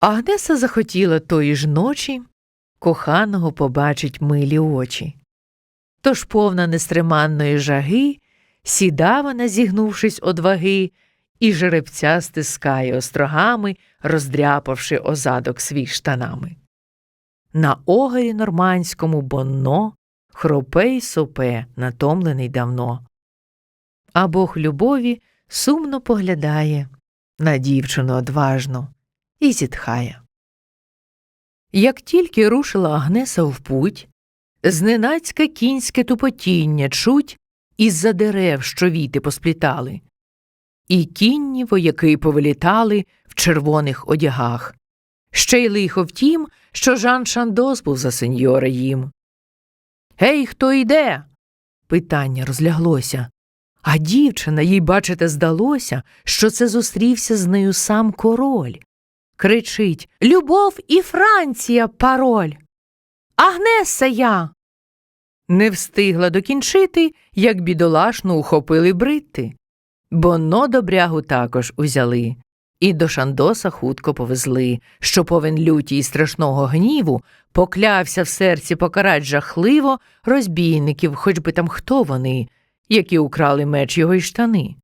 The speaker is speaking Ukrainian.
Агнеса захотіла тої ж ночі коханого побачить милі очі. Тож повна нестриманної жаги, сіда вона, зігнувшись од ваги, і жеребця стискає острогами, роздряпавши озадок свій штанами. На огарі нормандському бонно хропе й сопе, натомлений давно. А Бог любові сумно поглядає на дівчину одважну і зітхає. Як тільки рушила Агнеса в путь, зненацька кінське тупотіння чуть із-за дерев, що віти посплітали, і кінні вояки повилітали в червоних одягах. Ще й лихо в тім, що Жан Шандос був за сеньора їм. Гей, хто йде? Питання розляглося. А дівчина, їй, бачите, здалося, що це зустрівся з нею сам король. Кричить Любов і Франція пароль. Агнеса я. Не встигла докінчити, як бідолашну ухопили брити. Бонно добрягу також узяли, і до Шандоса хутко повезли, що повен люті й страшного гніву поклявся в серці покарать жахливо розбійників, хоч би там хто вони, які украли меч його й штани.